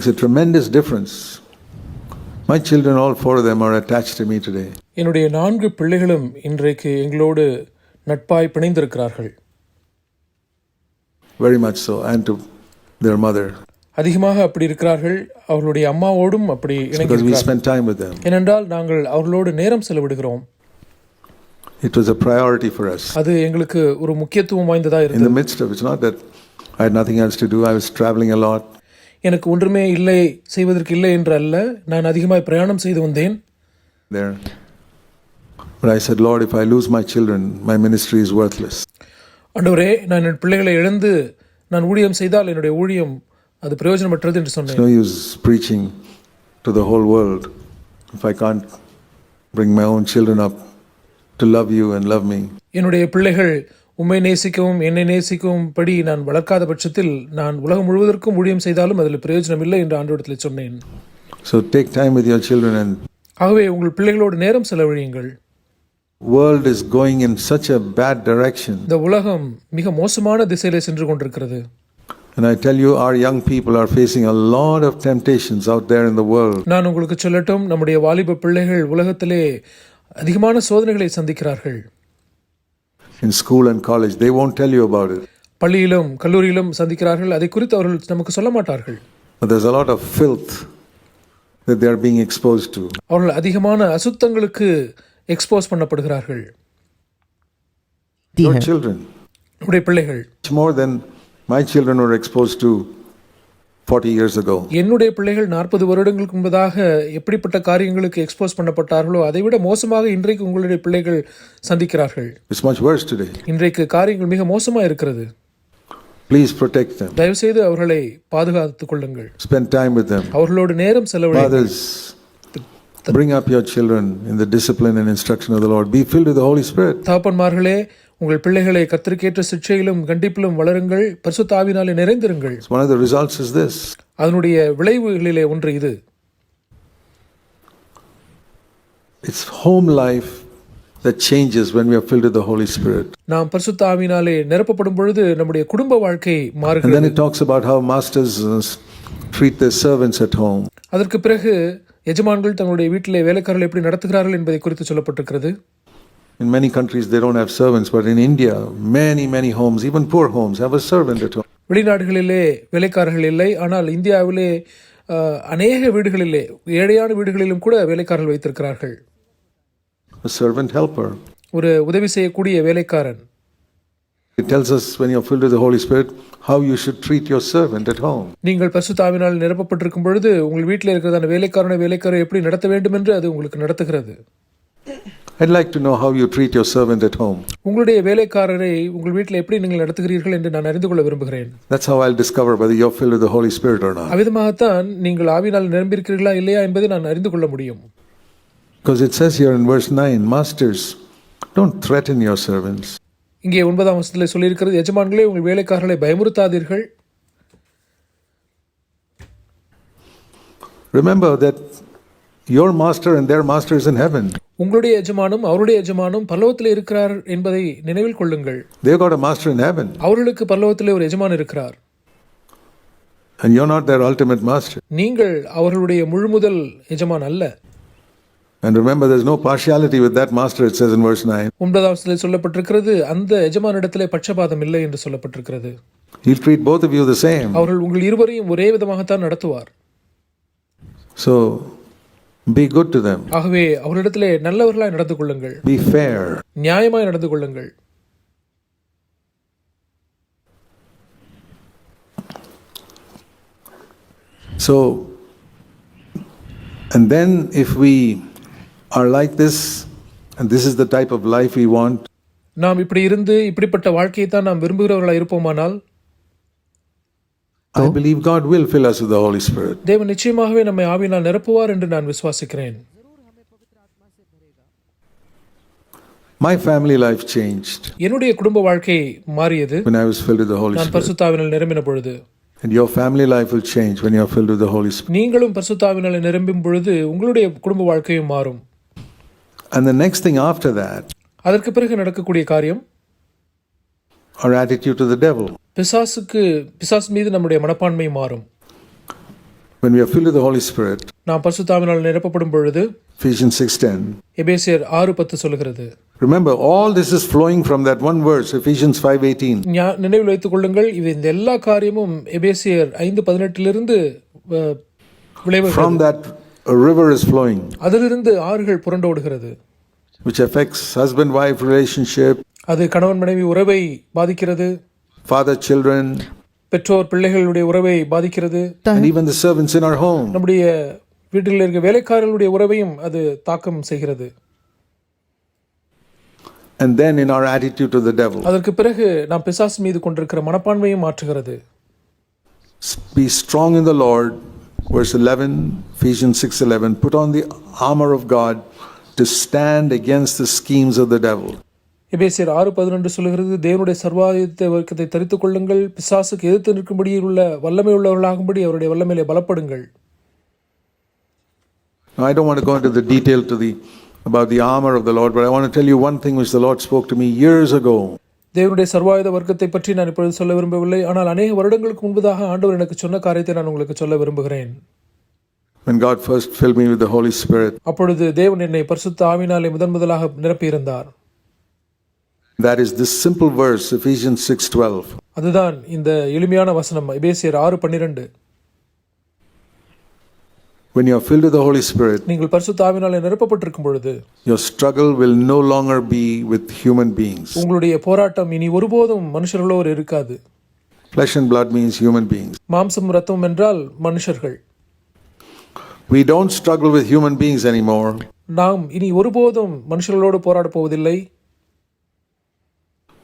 makes a tremendous difference. My children, all four of them, are attached to me today. என்னுடைய நான்கு பிள்ளைகளும் இன்றைக்கு எங்களோடு நட்பாய் பிணைந்திருக்கிறார்கள் Very much so, and to their mother. அதிகமாக அப்படி இருக்கிறார்கள் அவர்களுடைய அம்மாவோடும் அப்படி Because we இணைந்திருக்கிறார்கள் spend time with them. ஏனென்றால் நாங்கள் அவர்களோடு நேரம் செலவிடுகிறோம் It was a priority for us. அது எங்களுக்கு ஒரு முக்கியத்துவம் வாய்ந்ததா In இருந்தது the midst of it's not that I had nothing else to do, I was traveling a lot. எனக்கு ஒன்றுமே இல்லை செய்வதற்கு இல்லை என்று அல்ல நான் அதிகமாய் பிரயாணம் செய்து வந்தேன் there. But I said, Lord, if I lose my children, my ministry is worthless. ஆண்டவரே நான் என் பிள்ளைகளை இழந்து நான் ஊழியம் செய்தால் என்னுடைய ஊழியம் அது பிரயோஜனமற்றது என்று It's சொன்னேன் no use preaching to the whole world if I can't bring my own children up to love you and love me. என்னுடைய பிள்ளைகள் உம்மை நேசிக்கவும் என்னை நேசிக்கவும் படி நான் வளர்க்காத பட்சத்தில் நான் உலகம் முழுவதற்கும் ஊழியம் செய்தாலும் அதில் பிரயோஜனம் இல்லை என்று ஆண்டவரத்தில் சொன்னேன் So take time with your children and ஆகவே உங்கள் பிள்ளைகளோடு நேரம் செலவழியுங்கள் world is going in such a bad direction. இந்த உலகம் மிக மோசமான திசையிலே சென்று கொண்டிருக்கிறது And I tell you, our young people are facing a lot of temptations out there in the world. நான் உங்களுக்கு சொல்லட்டும் நம்முடைய வாலிப பிள்ளைகள் உலகத்திலே அதிகமான சோதனைகளை சந்திக்கிறார்கள் In school and college, they won't tell you about it. பள்ளியிலும் கல்லூரியிலும் சந்திக்கிறார்கள் அதை குறித்து அவர்கள் நமக்கு சொல்ல மாட்டார்கள் But there's a lot of filth that they are being exposed to. அவர்கள் அதிகமான அசுத்தங்களுக்கு எக்ஸ்போஸ் பண்ணப்படுகிறார்கள் Your children, நம்முடைய பிள்ளைகள் much more than my children were exposed to 40 years ago. என்னுடைய பிள்ளைகள் நாற்பது வருடங்களுக்கு முன்பதாக எப்படிப்பட்ட காரியங்களுக்கு எக்ஸ்போஸ் பண்ணப்பட்டார்களோ அதைவிட மோசமாக இன்றைக்கு உங்களுடைய பிள்ளைகள் சந்திக்கிறார்கள். இன்றைக்கு காரியங்கள் மிக மோசமாக இருக்கிறது Please protect them. தயவுசெய்து அவர்களை பாதுகாத்துக் கொள்ளுங்கள் Spend time with them. அவர்களோடு நேரம் செலவழி bring up your children in the discipline and instruction of the Lord. Be filled with the Holy Spirit. தகப்பன்மார்களே உங்கள் பிள்ளைகளை கத்திற்கேற்ற சிக்ஷையிலும் கண்டிப்பிலும் வளருங்கள். பரிசுத்த ஆவினாலே நிறைந்திருங்கள் One of the results is this. அதனுடைய விளைவுகளிலே ஒன்று இது. It's home life that changes when we are filled with the Holy Spirit. நாம் பரிசுத்த நிரப்பப்படும் பொழுது நம்முடைய குடும்ப வாழ்க்கை And then மாறுகிறது. it talks about how masters uh, treat their servants at home. அதற்கு பிறகு எஜமான்கள் தங்களுடைய வீட்டிலே வேலைக்காரர்கள் எப்படி நடத்துகிறார்கள் என்பதை குறித்து சொல்லப்பட்டிருக்கிறது. In many countries, they don't have servants, but in India, many, many homes, even poor homes, have a servant at home. வெளிநாடுகளிலே வேலைக்காரர்கள் இல்லை ஆனால் இந்தியாவிலே அஹ், அநேக வீடுகளிலே ஏழையான வீடுகளிலும் கூட வேலைக்காரர்கள் வைத்திருக்கிறார்கள் A servant helper. ஒரு உதவி செய்யக்கூடிய வேலைக்காரன் It tells us when you're filled with the Holy Spirit how you should treat your servant at home. நீங்கள் பரிசுத்தாவினால் நிரப்பப்பட்டிருக்கும் பொழுது உங்கள் வீட்டில் இருக்கிறதான வேலைக்காரனை வேலைக்காரரை எப்படி நடத்த வேண்டும் என்று அது உங்களுக்கு நடத்துகிறது I'd like to know how you treat your servant at home. உங்களுடைய வேலைக்காரரை உங்கள் வீட்டில் எப்படி நீங்கள் நடத்துகிறீர்கள் என்று நான் அறிந்து கொள்ள விரும்புகிறேன் That's how I'll discover whether you're filled with the Holy Spirit or not. அவ்விதமாகத்தான் நீங்கள் ஆவினால் நிரம்பியிருக்கிறீர்களா இல்லையா என்பதை நான் அறிந்து கொள்ள முடியும் Because it says here in verse 9 Masters, don't threaten your servants. இங்கே ஒன்பதாம் வருஷத்தில் சொல்லியிருக்கிறது எஜமான்களே உங்கள் வேலைக்காரர்களை பயமுறுத்தாதீர்கள் Remember that your master and their master is in heaven. உங்களுடைய எஜமானும் அவருடைய எஜமானும் பரலோகத்தில் இருக்கிறார் என்பதை நினைவில் கொள்ளுங்கள் They've got a master in heaven, அவர்களுக்கு பரலோகத்திலே ஒரு எஜமான் இருக்கிறார் and you're not their ultimate master. நீங்கள் அவர்களுடைய முழுமுதல் எஜமான் அல்ல And remember, there's no partiality with that master, it says in verse 9. ஒன்பதாம் வசனத்தில் சொல்லப்பட்டிருக்கிறது அந்த எஜமானிடத்திலே பட்சபாதம் இல்லை என்று சொல்லப்பட்டிருக்கிறது He'll treat both of you the same. அவர்கள் உங்கள் இருவரையும் ஒரே விதமாகத்தான் நடத்துவார் So be good to them, ஆகவே அவரிடத்திலே நல்லவர்களாய் நடந்து கொள்ளுங்கள் be fair. நியாயமாய் நடந்து கொள்ளுங்கள் So, and then if we are like this, and this is the type of life we want, நாம் இப்படி இருந்து இப்படிப்பட்ட வாழ்க்கையை தான் நாம் விரும்புகிறவர்களாய் இருப்போமானால் I believe God will fill us with the Holy Spirit. தேவன் நிச்சயமாகவே நம்மை ஆவினால் நிரப்புவார் என்று நான் விசுவாசிக்கிறேன் My family life changed என்னுடைய குடும்ப வாழ்க்கை மாறியது when I was filled with the Holy நான் Spirit. பரிசுத்தாவினால் நிரம்பின பொழுது And your family life will change when you are filled with the Holy Spirit. நீங்களும் பரிசுத்தாவினால் நிரம்பும் பொழுது உங்களுடைய குடும்ப வாழ்க்கையும் மாறும் And the next thing after that, அதற்கு பிறகு நடக்கக்கூடிய காரியம் our attitude to the devil. பிசாசுக்கு பிசாசு மீது நம்முடைய மனப்பான்மை மாறும் When we are filled with the Holy Spirit, நாம் பரிசுத்தாவினால் நிரப்பப்படும் பொழுது Ephesians 6:10. எபேசியர் ஆறு பத்து சொல்கிறது Remember, all this is flowing from that one verse, Ephesians 5:18. ஞா- நினைவில் வைத்துக் கொள்ளுங்கள் இது இந்த எல்லா காரியமும் எபேசியர் ஐந்து பதினெட்டிலிருந்து அஹ், விளைவுகள் From that, a river is flowing, அதிலிருந்து ஆறுகள் புரண்டோடுகிறது which affects husband-wife relationship, அது கணவன் மனைவி உறவை பாதிக்கிறது father-children, பெற்றோர் பிள்ளைகளுடைய உறவை பாதிக்கிறது and even the servants in our home. நம்முடைய வீட்டில் இருக்க வேலைக்காரர்களுடைய உறவையும் அது தாக்கம் செய்கிறது And then in our attitude to the devil. அதற்கு பிறகு நாம் பிசாசு மீது கொண்டிருக்கிற மனப்பான்மையும் மாற்றுகிறது Be strong in the Lord. Verse 11, Ephesians 6:11. Put on the armor of God to stand against the schemes of the devil. எபேசியர் ஆறு பதினொன்று சொல்கிறது தேவனுடைய சர்வாயுத வர்க்கத்தை தரித்துக் கொள்ளுங்கள் பிசாசுக்கு எதிர்த்து நிற்கும்படி உள்ள வல்லமை உள்ளவர்களாகும்படி அவருடைய வல்லமையிலே பலப்படுங்கள். I don't want to go into the detail to the about the armor of the Lord, but I want to tell you one thing which the Lord spoke to me years ago. தேவனுடைய சர்வாயுத வர்க்கத்தை பற்றி நான் இப்பொழுது சொல்ல விரும்பவில்லை. ஆனால் அநேக வருடங்களுக்கு முன்பதாக ஆண்டவர் எனக்கு சொன்ன காரியத்தை நான் உங்களுக்கு சொல்ல விரும்புகிறேன். When God first filled me with the Holy Spirit, அப்பொழுது தேவன் என்னை பரிசுத்த ஆவினாலே முதன் முதலாக நிரப்பியிருந்தார். that is this simple verse, Ephesians 6:12. அதுதான் இந்த எளிமையான வசனம் எபேசியர் ஆறு பன்னிரண்டு When you are filled with the Holy Spirit, நீங்கள் பரிசுத்த ஆவினாலே நிரப்பப்பட்டிருக்கும் பொழுது your struggle will no longer be with human beings. உங்களுடைய போராட்டம் இனி ஒருபோதும் மனுஷர்களோடு இருக்காது Flesh and blood means human beings. மாம்சம் ரத்தம் என்றால் மனுஷர்கள் We don't struggle with human beings anymore. நாம் இனி ஒருபோதும் மனுஷர்களோடு போராடப் போவதில்லை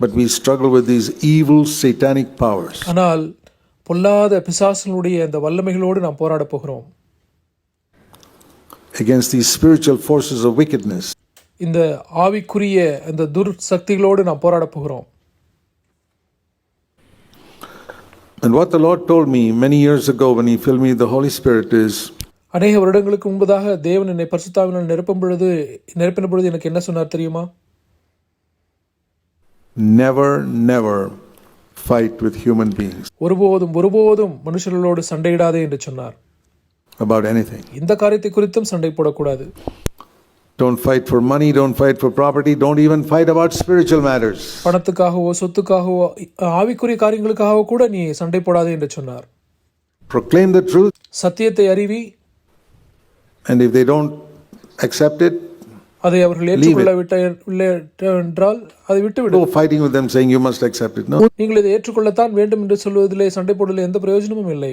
But we struggle with these evil satanic powers. ஆனால் பொல்லாத பிசாசனுடைய அந்த வல்லமைகளோடு நாம் போராடப் போகிறோம் against these spiritual forces of wickedness. இந்த ஆவிக்குரிய அந்த துர் சக்திகளோடு நாம் போராடப் போகிறோம் And what the Lord told me many years ago when He filled me with the Holy Spirit is அநேக வருடங்களுக்கு முன்பதாக தேவன் என்னை பரிசுத்தாவினால் நிரப்பும் பொழுது நிரப்பின பொழுது எனக்கு என்ன சொன்னார் தெரியுமா never, never fight with human beings ஒருபோதும் ஒருபோதும் மனுஷர்களோடு சண்டையிடாதே என்று சொன்னார் about anything. இந்த காரியத்தை குறித்தும் சண்டை போடக்கூடாது Don't fight for money, don't fight for property, don't even fight about spiritual matters. பணத்துக்காகவோ சொத்துக்காகவோ ஆவிக்குரிய காரியங்களுக்காகவோ கூட நீ சண்டை போடாதே என்று சொன்னார் Proclaim the truth, சத்தியத்தை அறிவி and if they don't accept it, அதை அவர்கள் ஏற்றுக்கொள்ள விட்ட இல்லை என்றால் அதை விட்டுவிடு go fighting with them saying you must accept it. No, நீங்கள் இதை ஏற்றுக்கொள்ளத்தான் வேண்டும் என்று சொல்வதிலே சண்டை போடுவதில் எந்த பிரயோஜனமும் இல்லை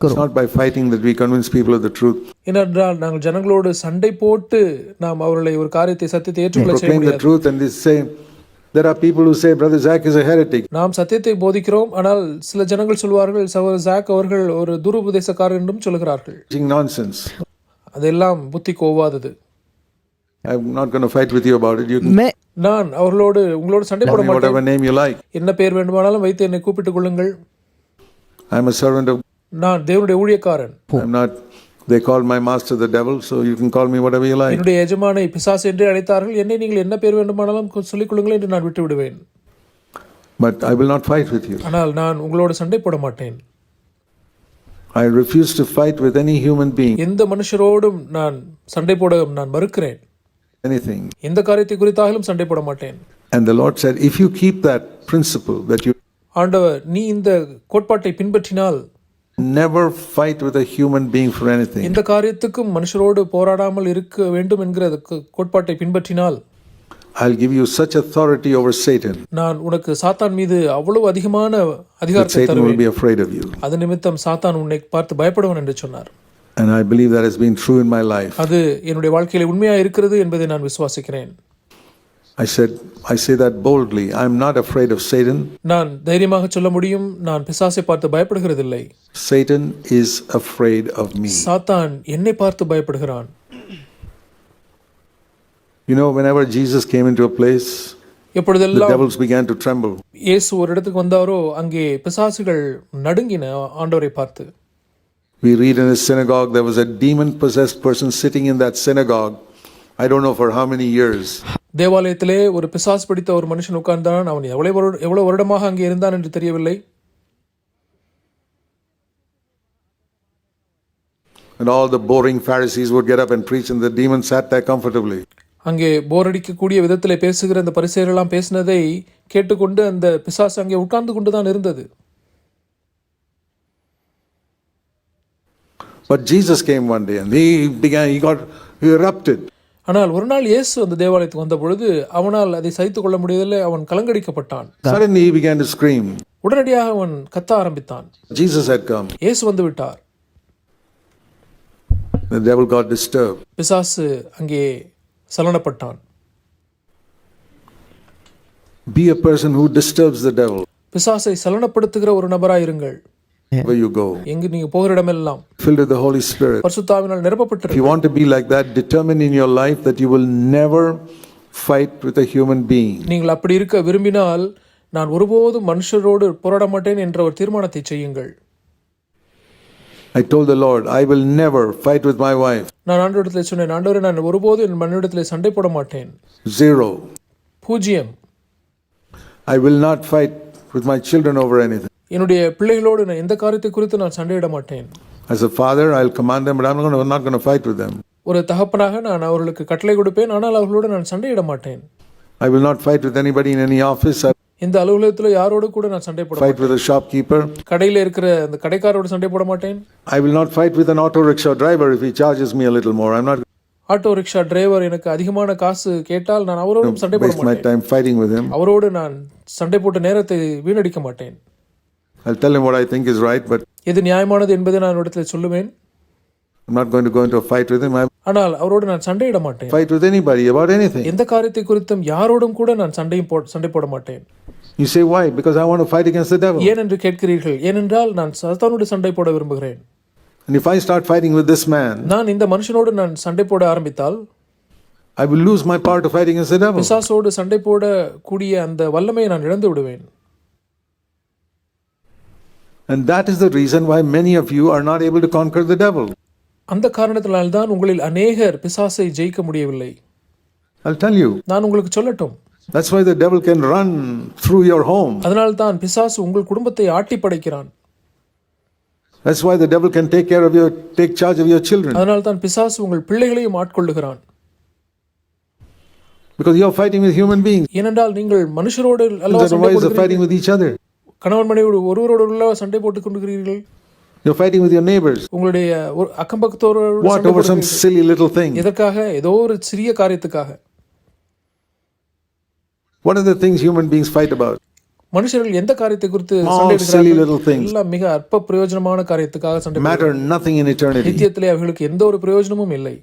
it's not by fighting that we convince people of the truth. ஏனென்றால் நாங்கள் ஜனங்களோடு சண்டை போட்டு நாம் அவர்களை ஒரு காரியத்தை சத்தியத்தை ஏற்றுக்கொள்ள செய்ய Proclaim the முடியாது truth, and they say, there are people who say, Brother Zach is a heretic. நாம் சத்தியத்தை போதிக்கிறோம் ஆனால் சில ஜனங்கள் சொல்வார்கள் சகோதரர் ஜாக் அவர்கள் ஒரு துருபதேசக்காரர் என்றும் சொல்கிறார்கள் nonsense. அதெல்லாம் புத்திக்கு ஒவ்வாதது நான் அவர்களோடு உங்களோடு சண்டை போட மாட்டேன் whatever name you like. என்ன பேர் வேண்டுமானாலும் வைத்து என்னை கூப்பிட்டுக் கொள்ளுங்கள் I'm a servant of. நான் தேவனுடைய ஊழியக்காரன் I'm not. They call my master the devil, so you can call me whatever you like. என்னுடைய எஜமானை பிசாசு என்று அழைத்தார்கள் என்னை நீங்கள் என்ன பேர் வேண்டுமானாலும் சொல்லிக் கொள்ளுங்கள் என்று நான் விட்டு விடுவேன் But I will not fight with you. ஆனால் நான் உங்களோடு சண்டை போட மாட்டேன் I refuse to fight with any human being, எந்த மனுஷரோடும் நான் சண்டை போட நான் மறுக்கிறேன் anything. எந்த காரியத்தை குறித்தாலும் சண்டை போட மாட்டேன். And the Lord said, if you keep that principle that you ஆண்டவர் நீ இந்த கோட்பாட்டை பின்பற்றினால் never fight with a human being for anything, எந்த காரியத்துக்கும் மனுஷரோடு போராடாமல் இருக்க வேண்டும் என்கிற கோட்பாட்டை பின்பற்றினால் I'll give you such authority over Satan. நான் உனக்கு சாத்தான் மீது அவ்வளவு அதிகமான அதிகாரத்தை Satan will தருவேன். be afraid of you. அது நிமித்தம் சாத்தான் உன்னை பார்த்து பயப்படுவன் என்று சொன்னார். And I believe that has been true in my life. அது என்னுடைய வாழ்க்கையில உண்மையா இருக்கிறது என்பதை நான் விசுவாசிக்கிறேன் I said, I say that boldly. I'm not afraid of Satan. நான் தைரியமாக சொல்ல முடியும் நான் பிசாசை பார்த்து பயப்படுகிறதில்லை Satan is afraid of me. சாத்தான் என்னை பார்த்து பயப்படுகிறான் You know, whenever Jesus came into a place, the எப்பொழுதெல்லாம் devils began to tremble. இயேசு ஒரு இடத்துக்கு வந்தாரோ அங்கே பிசாசுகள் நடுங்கின ஆண்டவரை பார்த்து We read in his synagogue there was a demon possessed person sitting in that synagogue. I don't know for how many years. தேவாலயத்திலே ஒரு பிசாசு பிடித்த ஒரு மனுஷன் உட்கார்ந்தான் அவன் எவ்வளவு எவ்வளவு வருடமாக அங்கே இருந்தான் என்று தெரியவில்லை And all the boring Pharisees would get up and preach, and the demon sat there comfortably. அங்கே போர் அடிக்கக்கூடிய விதத்திலே பேசுகிற அந்த பரிசெயரெல்லாம் பேசினதை கேட்டுக்கொண்டு அந்த பிசாசு அங்கே உட்கார்ந்து கொண்டு தான் இருந்தது But Jesus came one day and he began, he got, he erupted. ஆனால் ஒரு நாள் இயேசு அந்த தேவாலயத்துக்கு வந்த பொழுது அவனால் அதை சகித்துக் கொள்ள முடியவில்லை அவன் கலங்கடிக்கப்பட்டான் Suddenly he began to scream. உடனடியாக அவன் கத்த ஆரம்பித்தான் Jesus had come. இயேசு வந்து விட்டார் The devil got disturbed. பிசாசு அங்கே சலனப்பட்டான் Be a person who disturbs the devil பிசாசை சலனப்படுத்துகிற ஒரு நபராயிருங்கள் where you go. எங்கு நீங்க போகிற இடமெல்லாம் Filled with the Holy Spirit. பரிசுத்தாவினால் If நிரப்பப்பட்டிருக்க you want to be like that, determine in your life that you will never fight with a human being. நீங்கள் அப்படி இருக்க விரும்பினால் நான் ஒருபோதும் மனுஷரோடு போராட மாட்டேன் என்ற ஒரு தீர்மானத்தை செய்யுங்கள் I told the Lord, I will never fight with my wife. நான் ஆண்டவரிடத்தில் சொன்னேன் ஆண்டவரே நான் ஒருபோதும் என் மண்ணிடத்தில் சண்டை போட மாட்டேன் Zero. பூஜ்ஜியம் I will not fight with my children over anything. என்னுடைய பிள்ளைகளோடு நான் எந்த காரியத்தை குறித்து நான் சண்டையிட மாட்டேன் As a father, I'll command them, but I'm not going to, not going to fight with them. ஒரு தகப்பனாக நான் அவர்களுக்கு கட்டளை கொடுப்பேன் ஆனால் அவர்களோடு நான் சண்டையிட மாட்டேன் I will not fight with anybody in any office. I இந்த அலுவலகத்தில் யாரோடு கூட நான் சண்டை போட fight with a shopkeeper. கடையில் இருக்கிற அந்த கடைக்காரோடு சண்டை போட மாட்டேன் I will not fight with an auto rickshaw driver if he charges me a little more. I'm not auto rickshaw driver எனக்கு அதிகமான காசு கேட்டால் நான் அவரோடும் சண்டை going போட to waste my மாட்டேன் time fighting with him. அவரோடு நான் சண்டை போட்ட நேரத்தை வீணடிக்க மாட்டேன் I'll tell him what I think is right, but எது நியாயமானது என்பதை நான் இடத்துல சொல்லுவேன் I'm not going to go into a fight with him. I ஆனால் அவரோடு நான் சண்டையிட மாட்டேன் fight with anybody about anything. எந்த காரியத்தை குறித்தும் யாரோடும் கூட நான் சண்டையும் போ சண்டை போட மாட்டேன் You say, why? Because I want to fight against the devil. ஏன் என்று கேட்கிறீர்கள் ஏனென்றால் நான் சத்தானோடு சண்டை போட விரும்புகிறேன் And if I start fighting with this man, நான் இந்த மனுஷனோடு நான் சண்டை போட ஆரம்பித்தால் I will lose my power to fight against the devil. பிசாசோடு சண்டை போட கூடிய அந்த வல்லமையை நான் இழந்து விடுவேன் And that is the reason why many of you are not able to conquer the devil. அந்த காரணத்தினால்தான் உங்களில் அநேகர் பிசாசை ஜெயிக்க முடியவில்லை I'll tell you. நான் உங்களுக்கு சொல்லட்டும் That's why the devil can run through your home. அதனால்தான் பிசாசு உங்கள் குடும்பத்தை ஆட்டி படைக்கிறான் That's why the devil can take care of your, take charge of your children. அதனால்தான் பிசாசு உங்கள் பிள்ளைகளையும் ஆட்கொள்ளுகிறான் Because you're fighting with human beings. ஏனென்றால் நீங்கள் மனுஷரோடு அல்லவா சண்டை Otherwise, you're போடுகிறீர்கள் fighting with each other. கணவன் மனைவியோடு ஒருவரோடு அல்லவா சண்டை போட்டுக் கொண்டிருக்கிறீர்கள் You're fighting with your neighbors. உங்களுடைய ஒரு அக்கம் பக்கத்தோடு What? Over some silly little thing. எதற்காக ஏதோ ஒரு சிறிய காரியத்துக்காக What are the things human beings fight about? மனுஷர்கள் எந்த காரியத்தை குறித்து சண்டை silly little things. எல்லாம் மிக அற்ப பிரயோஜனமான காரியத்துக்காக சண்டை Matter nothing in eternity. நித்தியத்திலே அவர்களுக்கு எந்த ஒரு பிரயோஜனமும் இல்லை